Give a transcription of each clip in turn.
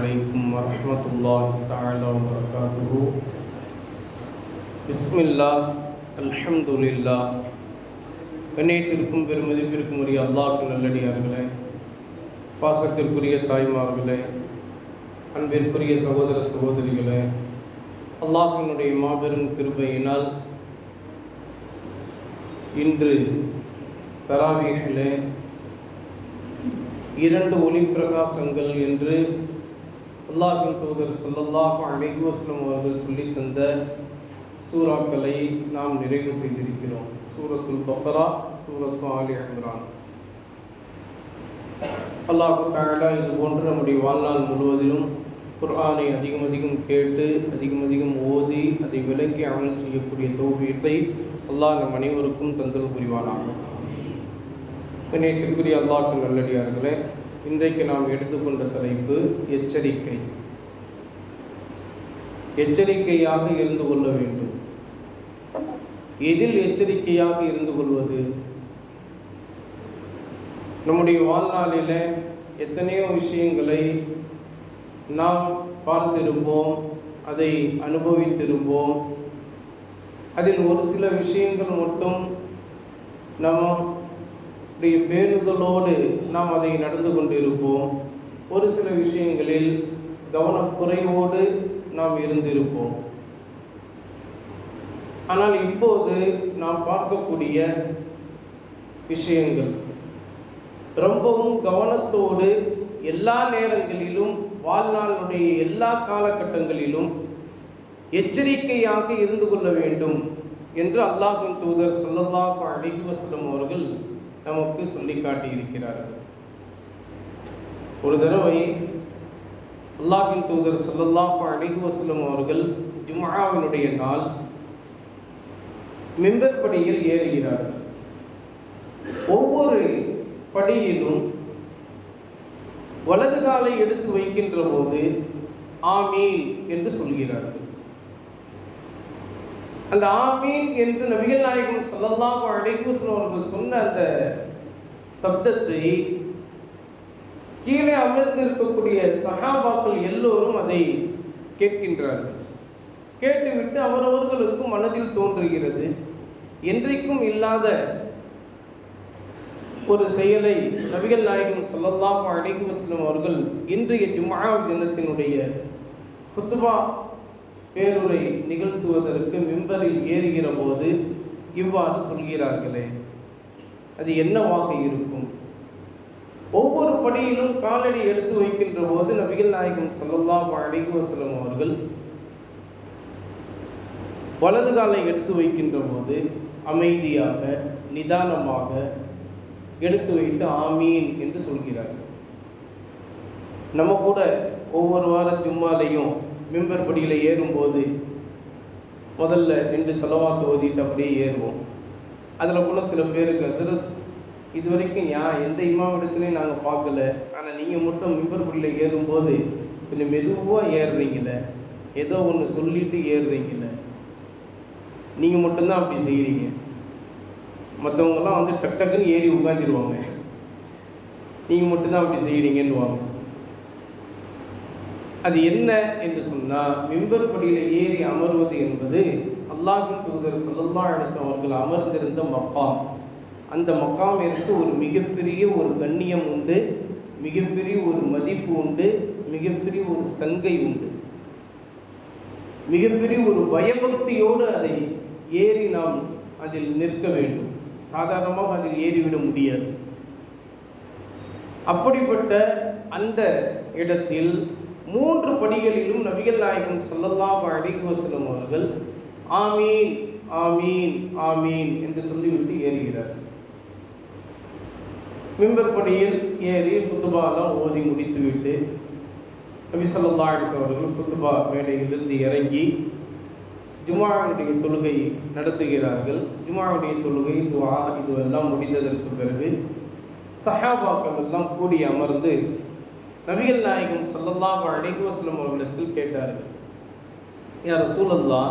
عليكم ورحمة الله تعالى وبركاته بسم الله الحمد لله கண்ணியத்திற்கும் பெருமதிப்பிற்கும் உரிய அல்லாஹ்க்கு நல்லடியார்களே பாசத்திற்குரிய தாய்மார்களே அன்பிற்குரிய சகோதர சகோதரிகளே அல்லாஹினுடைய மாபெரும் கிருபையினால் இன்று தராவியிலே இரண்டு ஒளி பிரகாசங்கள் என்று அல்லாஹின் தூதர் சொல்லல்லாஹு அலைஹி வஸல்லம் அவர்கள் சொல்லி தந்த சூறாக்களை நாம் நிறைவு செய்திருக்கிறோம். சூரத்துல் பஃபரா சூரத்து ஆலி இம்ரான். அல்லாஹு தஆலா இது போன்று நம்முடைய வாழ்நாள் முழுவதிலும் குர்ஆனை அதிகம் அதிகம் கேட்டு அதிகம் அதிகம் ஓதி அதை விளக்கி அமல் செய்யக்கூடிய தௌஃபீத்தை அல்லாஹ் நம் அனைவருக்கும் தந்தல் புரிவானாகும் இணையத்திற்குரிய அல்லாஹ்க்கு நல்லடியார்களே இன்றைக்கு நாம் எடுத்துக்கொண்ட தலைப்பு எச்சரிக்கை. எச்சரிக்கையாக இருந்து கொள்ள வேண்டும். எதில் எச்சரிக்கையாக இருந்து கொள்வது? நம்முடைய வாழ்நாளில் எத்தனையோ விஷயங்களை நாம் பார்த்திருப்போம் அதை அனுபவித்திருப்போம். அதில் ஒரு சில விஷயங்கள் மட்டும் அப்படி பேணுதலோடு நாம் அதை நடந்து கொண்டிருப்போம். ஒரு சில விஷயங்களில் கவனக்குறைவோடு நாம் இருந்திருப்போம். ஆனால் இப்போது நாம் பார்க்கக்கூடிய விஷயங்கள். ரொம்பவும் கவனத்தோடு எல்லா நேரங்களிலும் வாழ்நாளுடைய எல்லா காலகட்டங்களிலும் எச்சரிக்கையாக இருந்து கொள்ள வேண்டும் என்று அல்லாஹின் தூதர் சொல்லல்லாஹ் அலைஹி அவர்கள் நமக்கு சொல்லி காட்டியிருக்கிறார்கள் ஒரு தடவை அல்லாஹின் தூதர் சொல்லல்லாஹு அலைஹி வஸல்லம் அவர்கள் ஜுமாவினுடைய நாள் மெம்பர் படியில் ஏறுகிறார்கள். ஒவ்வொரு படியிலும் வலது காலை எடுத்து வைக்கின்ற போது ஆமீன் என்று சொல்கிறார்கள். அந்த ஆமீன் என்று நபிகள் நாயகம் சொல்லலாம் அழைப்பூசன் அவர்கள் சொன்ன அந்த சப்தத்தை கீழே அமர்ந்திருக்கக்கூடிய சகாபாக்கள் எல்லோரும் அதை கேட்கின்றார்கள். கேட்டுவிட்டு அவரவர்களுக்கும் மனதில் தோன்றுகிறது என்றைக்கும் இல்லாத ஒரு செயலை நபிகள் நாயகம் சொல்லலாம் அலைஹி அவர்கள் இன்றைய ஜும்ஆ தினத்தினுடைய குத்துபா பேருரை நிகழ்த்துவதற்கு மிம்பரில் ஏறுகிற போது இவ்வாறு சொல்கிறார்களே. அது என்னவாக இருக்கும்? ஒவ்வொரு படியிலும் காலடி எடுத்து வைக்கின்ற போது நபிகள் நாயகம் ஸல்லல்லாஹு அலைஹி அவர்கள் வலது காலை எடுத்து வைக்கின்ற போது அமைதியாக நிதானமாக எடுத்து வைத்து ஆமீன் என்று சொல்கிறார்கள். நம்ம கூட ஒவ்வொரு வார ஜும்மாலையும் மிம்பர் படியில் ஏறும்போது முதல்ல ரெண்டு செலவாக்கு ஓதிட்டு அப்படியே ஏறுவோம். அதில் கூட சில பேருக்கு அதில் இது வரைக்கும் யா எந்த இமாவிடத்துலையும் நாங்கள் பார்க்கல. ஆனால் நீங்கள் மட்டும் மிம்பர் படியில் ஏறும்போது கொஞ்சம் மெதுவாக ஏறுறீங்கள ஏதோ ஒன்று சொல்லிட்டு ஏறுறீங்கள நீங்கள் மட்டும்தான் அப்படி செய்கிறீங்க மற்றவங்கெல்லாம் வந்து டக் டக்குன்னு ஏறி உட்காந்துருவாங்க நீங்கள் மட்டும்தான் அப்படி செய்கிறீங்கன்னுவாங்க அது என்ன என்று சொன்னால் மிம்பர் படியில் ஏறி அமர்வது என்பது அல்லாஹின் தூதர் சல்லா அலிஸ்லாம் அவர்கள் அமர்ந்திருந்த மக்காம். அந்த மக்காமிற்கு ஒரு மிகப்பெரிய ஒரு கண்ணியம் உண்டு மிகப்பெரிய ஒரு மதிப்பு உண்டு மிகப்பெரிய ஒரு சங்கை உண்டு. மிகப்பெரிய ஒரு பயபக்தியோடு அதை ஏறி நாம் அதில் நிற்க வேண்டும். சாதாரணமாக அதில் ஏறிவிட முடியாது. அப்படிப்பட்ட அந்த இடத்தில் மூன்று படிகளிலும் நபிகள் நாயகம் ஸல்லல்லாஹு அலைஹி அவர்கள் ஆமீன் ஆமீன் ஆமீன் என்று சொல்லிவிட்டு ஏறுகிறார். மிம்பர் படியில் ஏறி குத்துபாலாம் ஓதி முடித்துவிட்டு நபி ஸல்லல்லாஹு அவர்கள் புத்துபா மேடையிலிருந்து இறங்கி ஜுமாவுடைய தொழுகை நடத்துகிறார்கள். ஜுமாவுடைய தொழுகை துவா இதுவெல்லாம் முடிந்ததற்கு பிறகு சஹாபாக்கள் எல்லாம் கூடி அமர்ந்து நபிகள் நாயகம் ஸல்லல்லாஹு அலைஹி வஸல்லம் அவர்களிடத்தில் கேட்டார்கள் யார் சூழல்லா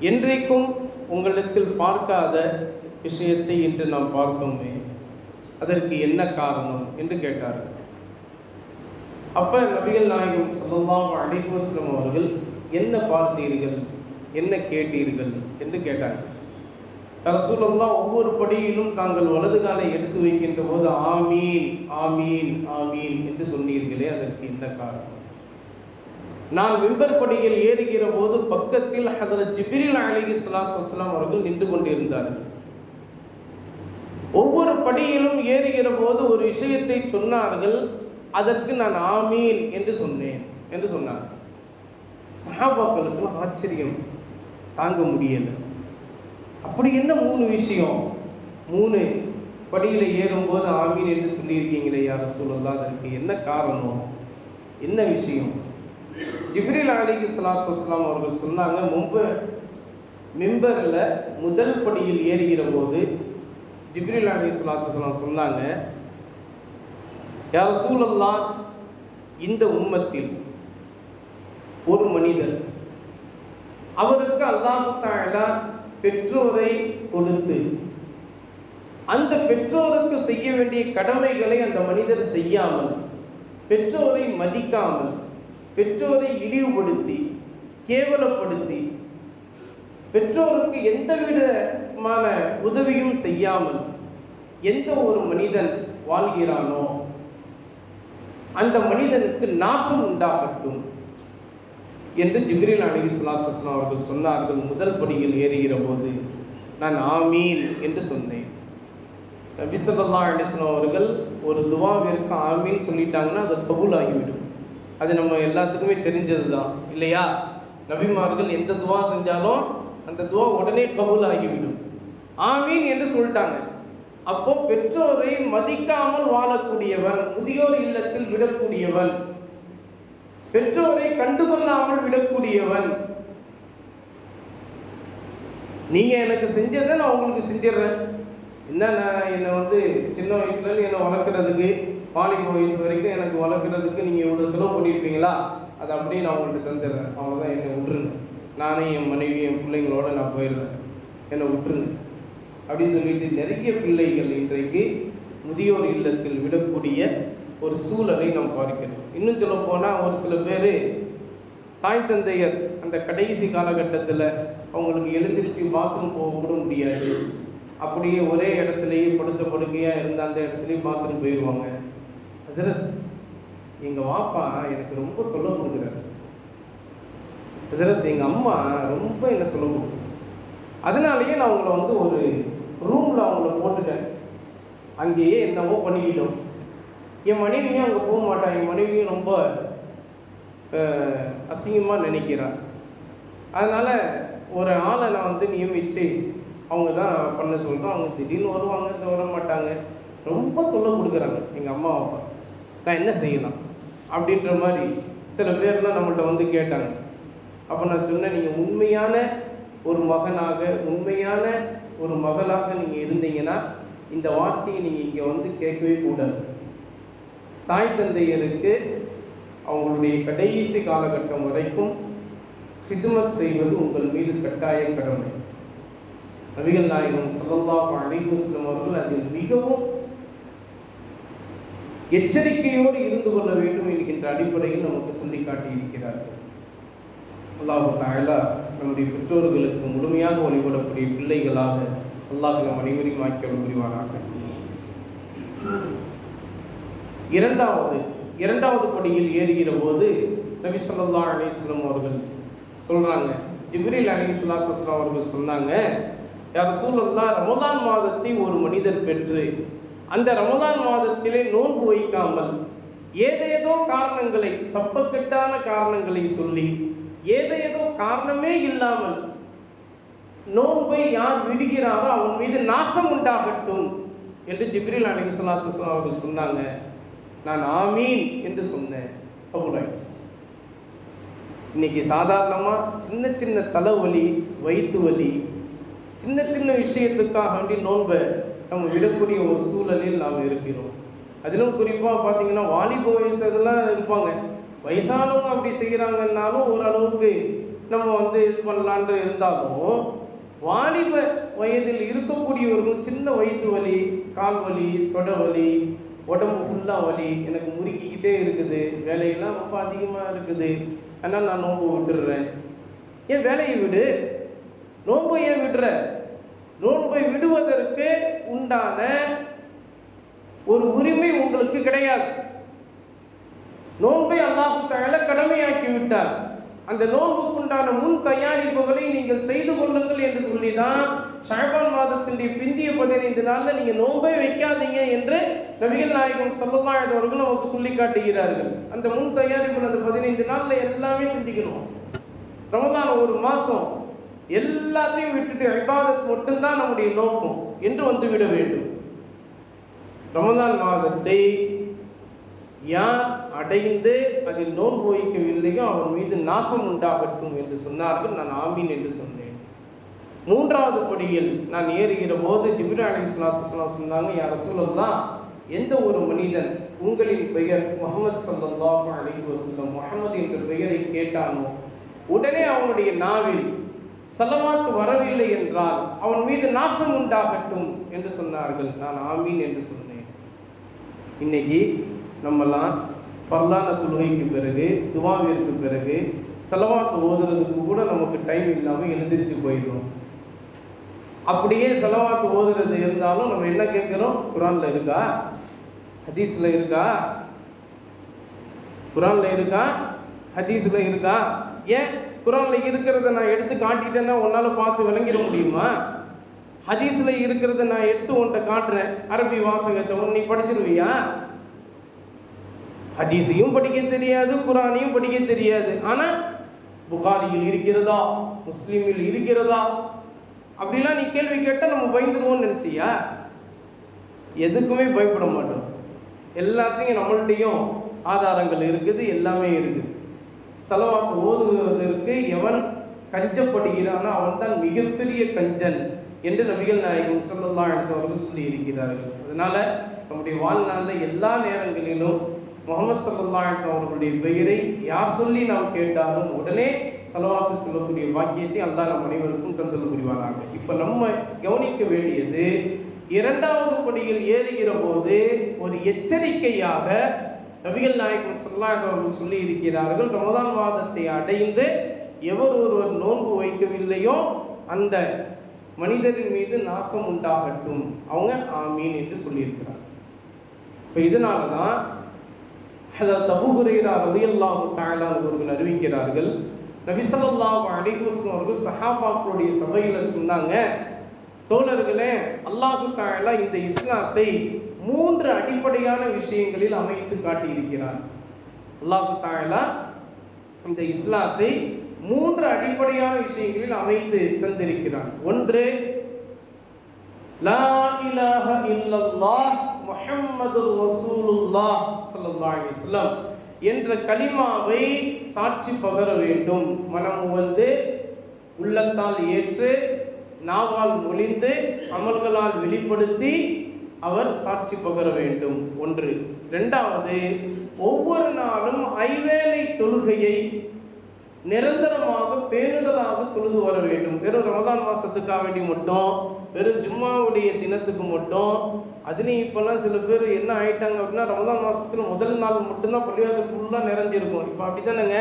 என்றைக்கும் உங்களிடத்தில் பார்க்காத விஷயத்தை இன்று நாம் பார்த்தோமே அதற்கு என்ன காரணம்? என்று கேட்டார்கள். அப்ப நபிகள் நாயகம் ஸல்லல்லாஹு அலைஹி வஸல்லம் அவர்கள் என்ன பார்த்தீர்கள்? என்ன கேட்டீர்கள்? என்று கேட்டார்கள். ரசூலுல்லாஹ் ஒவ்வொரு படியிலும் தாங்கள் வலது காலை எடுத்து வைக்கின்ற போது ஆமீன் ஆமீன் ஆமீன் என்று சொன்னீர்களே அதற்கு இந்த காரணம். நான் விம்பர் படியில் ஏறுகிற போது பக்கத்தில் ஹதரத் ஜிபிரில் அலி ஸலாத்து வஸ்லாம் அவர்கள் நின்று கொண்டிருந்தார்கள். ஒவ்வொரு படியிலும் ஏறுகிற போது ஒரு விஷயத்தை சொன்னார்கள் அதற்கு நான் ஆமீன் என்று சொன்னேன் என்று சொன்னார் சஹாபாக்களுக்கு ஆச்சரியம் தாங்க முடியலை. அப்படி என்ன மூணு விஷயம்? மூணு படியில் ஏறும்போது ஆமீன் என்று சொல்லியிருக்கீங்களே யார சொல்லலாம் அதற்கு என்ன காரணம்? என்ன விஷயம்? ஜிப்ரில் அலிகி சலாத் வஸ்லாம் அவர்கள் சொன்னாங்க முன்பு மிம்பரில் முதல் படியில் ஏறுகிற போது ஜிப்ரில் அலி சலாத் வஸ்லாம் சொன்னாங்க யார் சூழல்லாம் இந்த உம்மத்தில் ஒரு மனிதர் அவருக்கு அல்லாஹு தாயலா பெற்றோரை கொடுத்து. அந்த பெற்றோருக்கு செய்ய வேண்டிய கடமைகளை அந்த மனிதர் செய்யாமல் பெற்றோரை மதிக்காமல் பெற்றோரை இழிவுபடுத்தி கேவலப்படுத்தி பெற்றோருக்கு எந்த விதமான உதவியும் செய்யாமல் எந்த ஒரு மனிதன் வாழ்கிறானோ அந்த மனிதனுக்கு நாசம் உண்டாகட்டும். என்று ஜிப்ரீல் அலி சலாத்துஸ்லாம் அவர்கள் சொன்னார்கள் முதல் படியில் ஏறுகிற போது நான் ஆமீன் என்று சொன்னேன். நபிசல்லா அலிஸ்லாம் அவர்கள் ஒரு துவாவிற்கு ஆமீன் சொல்லிட்டாங்கன்னா அது பகுல் ஆகிவிடும் அது நம்ம எல்லாத்துக்குமே தெரிஞ்சது தான் இல்லையா? நபிமார்கள் எந்த துவா செஞ்சாலும் அந்த துவா உடனே பகுல் ஆகிவிடும் ஆமீன் என்று சொல்லிட்டாங்க. அப்போ பெற்றோரை மதிக்காமல் வாழக்கூடியவன் முதியோர் இல்லத்தில் விடக்கூடியவன் பெற்றோரை கண்டுகொள்ளாமல் விடக்கூடியவன். நீங்க எனக்கு செஞ்சதை நான் உங்களுக்கு செஞ்சிடுறேன். என்ன நான் என்னை வந்து சின்ன வயசுலேருந்து என்னை வளர்க்குறதுக்கு வாலிப வயசு வரைக்கும் எனக்கு வளர்க்குறதுக்கு நீங்கள் இவ்வளோ செலவு பண்ணியிருப்பீங்களா அதை அப்படியே நான் உங்களுக்கு தந்துடுறேன். அவ்வளோதான் என்னை விட்டுருங்க. நானே என் மனைவி என் பிள்ளைங்களோட நான் போயிடுறேன். என்னை விட்டுருங்க. அப்படின்னு சொல்லிட்டு நிறைய பிள்ளைகள் இன்றைக்கு முதியோர் இல்லத்தில் விடக்கூடிய ஒரு சூழலை நாம் பார்க்கிறோம் இன்னும் சொல்ல போனால் ஒரு சில பேர் தாய் தந்தையர் அந்த கடைசி காலகட்டத்தில் அவங்களுக்கு எழுந்திரிச்சு பாத்ரூம் போக கூட முடியாது. அப்படியே ஒரே இடத்துலையே படுத்த படுக்கையாக இருந்த அந்த இடத்துலையே பாத்ரூம் போயிடுவாங்க ஹசரத் எங்கள் வாப்பா எனக்கு ரொம்ப தொல்லை கொடுக்குறாரு. ஹசரத் எங்கள் அம்மா ரொம்ப என்னை தொல்லை கொடுக்குறாங்க. அதனாலேயே நான் அவங்கள வந்து ஒரு ரூமில் அவங்கள போட்டுட்டேன். அங்கேயே என்னவோ பண்ணிக்கிட்டோம் என் மனைவியும் அங்கே போக மாட்டான் என் மனைவியும் ரொம்ப அசிங்கமாக நினைக்கிறான் அதனால் ஒரு ஆளை நான் வந்து நியமித்து அவங்க தான் பண்ண சொல்கிறோம் அவங்க திடீர்னு வருவாங்க இந்த வர மாட்டாங்க. ரொம்ப தொல்லை கொடுக்குறாங்க எங்கள் அம்மா அப்பா. நான் என்ன செய்யலாம்? அப்படின்ற மாதிரி சில பேர்லாம் நம்மள்ட்ட வந்து கேட்டாங்க. அப்போ நான் சொன்னேன் நீங்கள் உண்மையான ஒரு மகனாக உண்மையான ஒரு மகளாக நீங்கள் இருந்தீங்கன்னா இந்த வார்த்தையை நீங்கள் இங்கே வந்து கேட்கவே கூடாது. தாய் தந்தையருக்கு அவங்களுடைய கடைசி காலகட்டம் வரைக்கும் ஹிதுமத் செய்வது உங்கள் மீது கட்டாய கடமை. நபிகள் நாயகம் சல்லல்லாஹு அலைஹி அவர்கள் அதில் மிகவும் எச்சரிக்கையோடு இருந்து கொள்ள வேண்டும் என்கின்ற அடிப்படையில் நமக்கு சொல்லி காட்டியிருக்கிறார்கள் அல்லாஹு தாயலா நம்முடைய பெற்றோர்களுக்கு முழுமையாக வழிபடக்கூடிய பிள்ளைகளாக அல்லாஹ் நம் அனைவரையும் ஆக்கிய புரிவானாக இரண்டாவது இரண்டாவது படியில் ஏறுகிற போது நபி சொல்லா அலிஸ்லாம் அவர்கள் சொல்றாங்க. ஜிப்ரில் அலி சலாத்து அவர்கள் சொன்னாங்க யார் சூழல்லா ரமதான் மாதத்தை ஒரு மனிதர் பெற்று அந்த ரமதான் மாதத்திலே நோன்பு வைக்காமல் ஏதேதோ காரணங்களை சப்பக்கட்டான காரணங்களை சொல்லி ஏதேதோ காரணமே இல்லாமல் நோன்பை யார் விடுகிறாரோ அவன் மீது நாசம் உண்டாகட்டும் என்று ஜிப்ரில் அலி சலாத்து அவர்கள் சொன்னாங்க. நான் ஆமீன் என்று சொன்னேன். கபூலாயிடுச்சு இன்னைக்கு சாதாரணமாக சின்ன சின்ன தலைவலி வயிற்று வலி சின்ன சின்ன விஷயத்துக்காக வேண்டி நோன்பை நம்ம விடக்கூடிய ஒரு சூழலில் நாம் இருக்கிறோம். அதிலும் குறிப்பாக பார்த்தீங்கன்னா வாலிப வயசுலாம் இருப்பாங்க. வயசானவங்க அப்படி செய்கிறாங்கன்னாலும் ஓரளவுக்கு நம்ம வந்து இது பண்ணலான்ட்டு இருந்தாலும் வாலிப வயதில் இருக்கக்கூடியவர்கள் சின்ன வயிற்று வலி கால் வலி தொட வலி உடம்பு ஃபுல்லாக வலி எனக்கு முறுக்கிக்கிட்டே இருக்குது வேலையெல்லாம் ரொம்ப அதிகமாக இருக்குது அதனால் நான் நோன்பு விட்டுடுறேன். ஏன் வேலையை விடு? நோன்பை ஏன் விடுற? நோன்பை விடுவதற்கு உண்டான ஒரு உரிமை உங்களுக்கு கிடையாது. நோன்பை அல்லாஹு தஆலா கடமையாக்கி விட்டார். அந்த நோன்புக்கு உண்டான முன் தயாரிப்புகளை நீங்கள் செய்து கொள்ளுங்கள் என்று சொல்லி தான் ஷாபான் மாதத்தினுடைய பிந்திய பதினைந்து நாளில் நீங்கள் நோன்பே வைக்காதீங்க என்று நபிகள் நாயகம் ஸல்லல்லாஹு அலைஹி அவர்கள் நமக்கு சொல்லி காட்டுகிறார்கள். அந்த முன் தயாரிப்பு அந்த பதினைந்து நாள்ல எல்லாமே சிந்திக்கணும் ரமதான் ஒரு மாசம் எல்லாத்தையும் விட்டுட்டு ஐபாதத் மட்டும்தான் நம்முடைய நோக்கம் என்று வந்துவிட வேண்டும். ரமதான் மாதத்தை யார் அடைந்து அதில் நோன்பு வைக்கவில்லையோ அவன் மீது நாசம் உண்டாகட்டும் என்று சொன்னார்கள். நான் ஆமீன் என்று சொன்னேன். மூன்றாவது படியில் நான் ஏறுகிற போது ஜிப்ரா அலி சலாத்து சொன்னாங்க யார் ரசூலல்லாம் எந்த ஒரு மனிதன் உங்களின் பெயர் முகமது சல்லல்லாஹு அலைஹி வசல்லம் முகமது என்ற பெயரை கேட்டானோ உடனே அவனுடைய நாவில் சலவாத்து வரவில்லை என்றால் அவன் மீது நாசம் உண்டாகட்டும் என்று சொன்னார்கள். நான் ஆமீன் என்று சொன்னேன். இன்னைக்கு நம்மலாம் பரலான தொழுகைக்கு பிறகு துவாவிற்கு பிறகு செலவாத்து ஓதுறதுக்கு கூட நமக்கு டைம் இல்லாமல் எழுந்திரிச்சு போயிடும் அப்படியே செலவாத்து ஓதுறது இருந்தாலும் நம்ம என்ன கேட்குறோம்? குரானில் இருக்கா? ஹதீஸ்ல இருக்கா? குரான்ல இருக்கா? ஹதீஸ்ல இருக்கா? ஏன் குரான்ல இருக்கிறத நான் எடுத்து காட்டிட்டேன்னா உன்னால பார்த்து விளங்கிட முடியுமா? ஹதீஸ்ல இருக்கிறத நான் எடுத்து உன்கிட்ட காட்டுறேன். அரபி வாசகத்தை உன் நீ படிச்சிருவியா? ஹதீஸையும் படிக்க தெரியாது குரானையும் படிக்க தெரியாது. ஆனா புகாரியில் இருக்கிறதா? முஸ்லீமில் இருக்கிறதா? அப்படிலாம் நீ கேள்வி கேட்டா நம்ம பயந்துருவோம்னு நினைச்சியா? எதுக்குமே பயப்பட மாட்டோம். எல்லாத்தையும் நம்மள்ட்டையும் ஆதாரங்கள் இருக்குது எல்லாமே இருக்குது. செலவாக்கு ஓதுவதற்கு எவன் கஞ்சப்படுகிறானோ அவன் தான் மிகப்பெரிய கஞ்சன் என்று நபிகள் நாயகம் சொல்லல்லா அவர்கள் சொல்லி இருக்கிறார்கள் அதனால நம்முடைய வாழ்நாளில் எல்லா நேரங்களிலும் முகமது சல்லா அவர்களுடைய பெயரை யார் சொல்லி நாம் கேட்டாலும் உடனே செலவாத்து சொல்லக்கூடிய வாக்கியத்தை அல்லா நம் அனைவருக்கும் தந்தல் புரிவாராங்க இப்போ நம்ம கவனிக்க வேண்டியது இரண்டாவது படியில் ஏறுகிற போது ஒரு எச்சரிக்கையாக நபிகள் நாயகம் சல்லாஹ் அவர்கள் சொல்லி இருக்கிறார்கள் ரமதான் மாதத்தை அடைந்து எவர் ஒருவர் நோன்பு வைக்கவில்லையோ அந்த மனிதரின் மீது நாசம் உண்டாகட்டும். அவங்க ஆமீன் என்று சொல்லியிருக்கிறார் இப்போ இதனால தான் அதில் அபூ ஹுரைரா ரலியல்லாஹு அவர்கள் அறிவிக்கிறார்கள் நபி ஸல்லல்லாஹு அவர்கள் சஹாபாக்களுடைய சபையில் சொன்னாங்க தோழர்களே அல்லாஹு தஆலா இந்த இஸ்லாத்தை மூன்று அடிப்படையான விஷயங்களில் அமைத்து காட்டியிருக்கிறார். அல்லாஹு தஆலா இந்த இஸ்லாத்தை மூன்று அடிப்படையான விஷயங்களில் அமைத்து தந்திருக்கிறார். ஒன்று லா இலாஹ இல்லல்லாஹ் முஹம்மது ரசூலுல்லாஹ் ஸல்லல்லாஹு அலைஹி வஸல்லம் என்ற கலிமாவை சாட்சி பகர வேண்டும். மனம் வந்து உள்ளத்தால் ஏற்று நாவால் மொழிந்து அமல்களால் வெளிப்படுத்தி அவர் சாட்சி பகர வேண்டும். ஒன்று. ரெண்டாவது ஒவ்வொரு நாளும் ஐவேளை தொழுகையை நிரந்தரமாக பேணுதலாக தொழுது வர வேண்டும். வெறும் ரமதான் மாசத்துக்காக வேண்டி மட்டும் வெறும் ஜும்மாவுடைய தினத்துக்கு மட்டும். அதுலேயும் இப்போல்லாம் சில பேர் என்ன ஆயிட்டாங்க அப்படின்னா ரமதான் மாசத்துல முதல் நாள் மட்டும்தான் பள்ளிவாசல் ஃபுல்லாக நிறைஞ்சிருக்கும். இப்போ அப்படி தானேங்க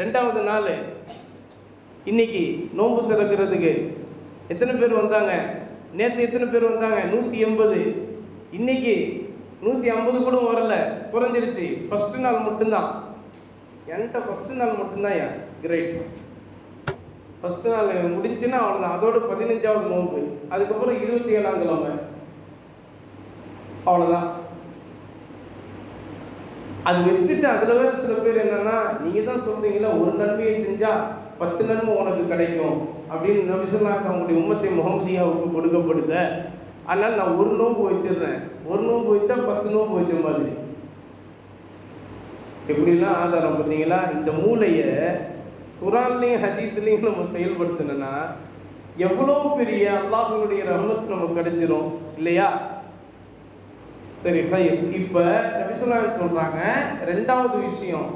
ரெண்டாவது நாள். இன்னைக்கு நோன்பு திறக்கிறதுக்கு எத்தனை பேர் வந்தாங்க? நேற்று எத்தனை பேர் வந்தாங்க? நூற்றி எண்பது. இன்னைக்கு நூற்றி ஐம்பது கூட வரல. குறைஞ்சிருச்சு ஃபர்ஸ்ட் நாள் மட்டும்தான். என்கிட்ட ஃபஸ்ட்டு நாள் மட்டும்தான் ஏன் கிரேட் ஃபஸ்ட்டு நாள் முடிஞ்சுன்னா அவ்வளோதான் அதோட பதினஞ்சாவது நோன்பு. அதுக்கப்புறம் இருபத்தி ஏழாம் கிழமை. அவ்வளோதான் அது வச்சுட்டு அதில் வேறு சில பேர் என்னன்னா நீங்கள் தான் சொல்றீங்களா ஒரு நன்மையை செஞ்சால் பத்து நன்மை உனக்கு கிடைக்கும். அப்படின்னு நபிசல்லாக்கு அவங்களுடைய உம்மத்தை முகமதியாவுக்கு கொடுக்கப்படுத. அதனால் நான் ஒரு நோன்பு வச்சிடுறேன். ஒரு நோன்பு வச்சா பத்து நோன்பு வச்ச மாதிரி. எப்படிலாம் ஆதாரம் பார்த்தீங்களா? இந்த மூளையை குரான்லையும் ஹதீஸ்லையும் நம்ம செயல்படுத்தணும்னா எவ்வளோ பெரிய அல்லாஹினுடைய ரஹமத் நமக்கு கிடைச்சிரும். இல்லையா? சரி சார் இப்போ நபிசுல்லாம் சொல்கிறாங்க ரெண்டாவது விஷயம்.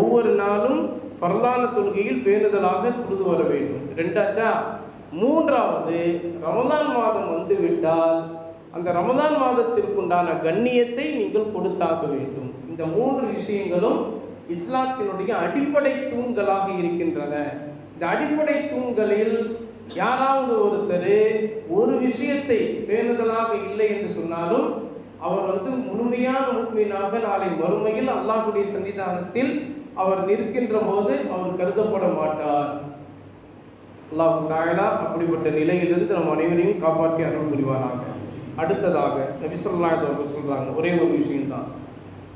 ஒவ்வொரு நாளும் பரலான தொழுகையில் பேணுதலாக துருது வர வேண்டும். ரெண்டாச்சா? மூன்றாவது ரமதான் மாதம் வந்து விட்டால் அந்த ரமதான் மாதத்திற்குண்டான கண்ணியத்தை நீங்கள் கொடுத்தாக வேண்டும். இந்த மூன்று விஷயங்களும் இஸ்லாத்தினுடைய அடிப்படை தூண்களாக இருக்கின்றன. இந்த அடிப்படை தூண்களில் யாராவது ஒருத்தர் ஒரு விஷயத்தை பேணுதலாக இல்லை என்று சொன்னாலும் அவர் வந்து முழுமையான உண்மையினாக நாளை மறுமையில் அல்லாஹுடைய சன்னிதானத்தில் அவர் நிற்கின்ற போது அவர் கருதப்பட மாட்டார். அல்லாஹு தாயலா அப்படிப்பட்ட நிலையிலிருந்து நம் அனைவரையும் காப்பாற்றி அருள் புரிவாராக அடுத்ததாக நபிசல்லாத் அவர்கள் சொல்றாங்க ஒரே ஒரு விஷயம்தான்.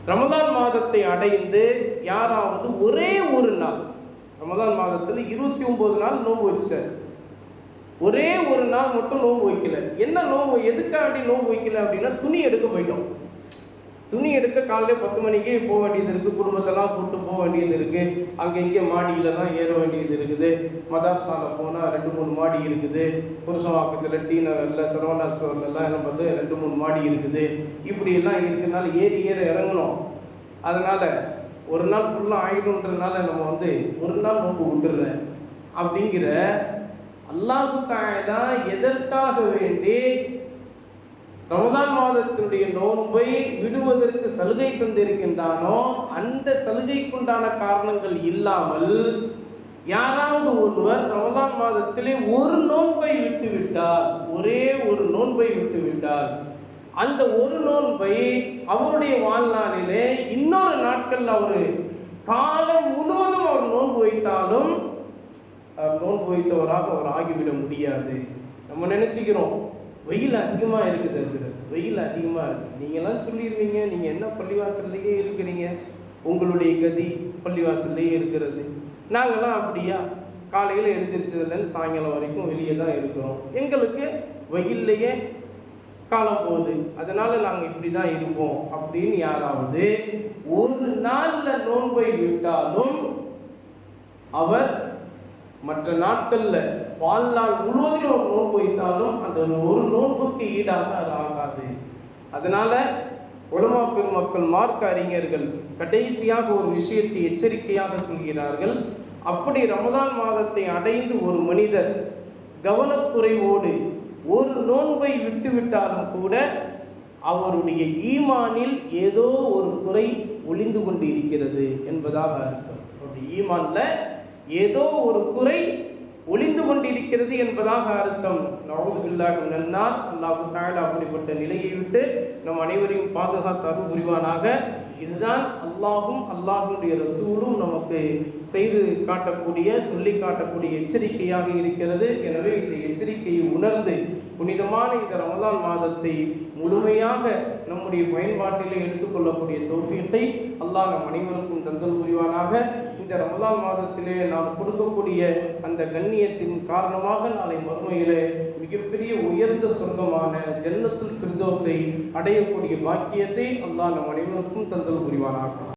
ரமதான் மாதத்தை அடைந்து யாராவது ஒரே ஒரு நாள் ரமதான் மாதத்தில் இருபத்தி ஒன்பது நாள் நோன்பு வச்சுட்டார். ஒரே ஒரு நாள் மட்டும் நோன்பு வைக்கல. என்ன நோன்பு எதுக்காண்டி நோன்பு வைக்கல அப்படின்னா துணி எடுக்க போயிட்டோம். துணி எடுக்க காலையில பத்து மணிக்கே போக வேண்டியது இருக்கு. குடும்பத்தெல்லாம் கூப்பிட்டு போக வேண்டியது இருக்கு. அங்கே இங்கே மாடியிலலாம் ஏற வேண்டியது இருக்குது. மதாசால போனால் ரெண்டு மூணு மாடி இருக்குது. புருஷவாக்கத்தில் டி நகரில் சரவணா ஸ்டோர்லலாம் என்ன பார்த்து ரெண்டு மூணு மாடி இருக்குது. இப்படியெல்லாம் இருக்கிறதுனால ஏறி ஏற இறங்கணும் அதனால ஒரு நாள் ஃபுல்லாக ஆயிடும்ன்றதுனால நம்ம வந்து ஒரு நாள் நோன்பு விட்டுறேன். அப்படிங்கிற அல்லாஹு தாயலா எதற்காக வேண்டி ரமதான் மாதத்தினுடைய நோன்பை விடுவதற்கு சலுகை தந்திருக்கின்றானோ அந்த சலுகைக்குண்டான காரணங்கள் இல்லாமல் யாராவது ஒருவர் ரமதான் மாதத்திலே ஒரு நோன்பை விட்டு விட்டார் ஒரே ஒரு நோன்பை விட்டு விட்டார் அந்த ஒரு நோன்பை அவருடைய வாழ்நாளிலே இன்னொரு நாட்கள் அவர் காலம் முழுவதும் அவர் நோன்பு வைத்தாலும் அவர் நோன்பு வைத்தவராக அவர் ஆகிவிட முடியாது. நம்ம நினைச்சுக்கிறோம். வெயில் அதிகமாக இருக்குது சார் வெயில் அதிகமாக இருக்குது நீங்களாம் சொல்லிடுவீங்க நீங்கள் என்ன பள்ளிவாசல்லையே இருக்கிறீங்க? உங்களுடைய கதி பள்ளிவாசல்லையே இருக்கிறது. நாங்களாம் அப்படியா? காலையில் எழுந்திரிச்சதுலேருந்து சாயங்காலம் வரைக்கும் வெளியே தான் இருக்கிறோம். எங்களுக்கு வெயில்லையே காலம் போகுது. அதனால நாங்கள் இப்படி தான் இருப்போம் அப்படின்னு யாராவது ஒரு நாளில் நோன்பை விட்டாலும் அவர் மற்ற நாட்களில் வாழ்நாள் முழுவதும் ஒரு நோன்பு வைத்தாலும் அந்த ஒரு நோன்புக்கு ஈடாக அது ஆகாது. அதனால உலமா பெருமக்கள் மார்க்க அறிஞர்கள் கடைசியாக ஒரு விஷயத்தை எச்சரிக்கையாக சொல்கிறார்கள். அப்படி ரமதான் மாதத்தை அடைந்து ஒரு மனிதர் கவனக்குறைவோடு ஒரு நோன்பை விட்டுவிட்டாலும் கூட அவருடைய ஈமானில் ஏதோ ஒரு குறை ஒளிந்து கொண்டு இருக்கிறது என்பதாக அர்த்தம். அவருடைய ஈமான்ல ஏதோ ஒரு குறை ஒளிந்து கொண்டிருக்கிறது என்பதாக அர்த்தம். நவது பில்லாக நன்னார் அல்லாஹு தாயலா அப்படிப்பட்ட நிலையை விட்டு நம் அனைவரையும் பாதுகாத்து புரிவானாக. இதுதான் அல்லாஹும் அல்லாஹுடைய ரசூலும் நமக்கு செய்து காட்டக்கூடிய சொல்லி காட்டக்கூடிய எச்சரிக்கையாக இருக்கிறது. எனவே இந்த எச்சரிக்கையை உணர்ந்து புனிதமான இந்த ரமதான் மாதத்தை முழுமையாக நம்முடைய பயன்பாட்டிலே எடுத்துக்கொள்ளக்கூடிய தோஃபியத்தை அல்லாஹ் நம் அனைவருக்கும் தந்தல் புரிவானாக. இந்த ரமலான் மாதத்திலே நாம் கொடுக்கக்கூடிய அந்த கண்ணியத்தின் காரணமாக நாளை மறுமையிலே மிகப்பெரிய உயர்ந்த சொர்க்கமான ஜன்னத்துல் ஃபிர்தோஸை அடையக்கூடிய பாக்கியத்தை அல்லாஹ் நம் அனைவருக்கும் தந்தல் புரிவானாக.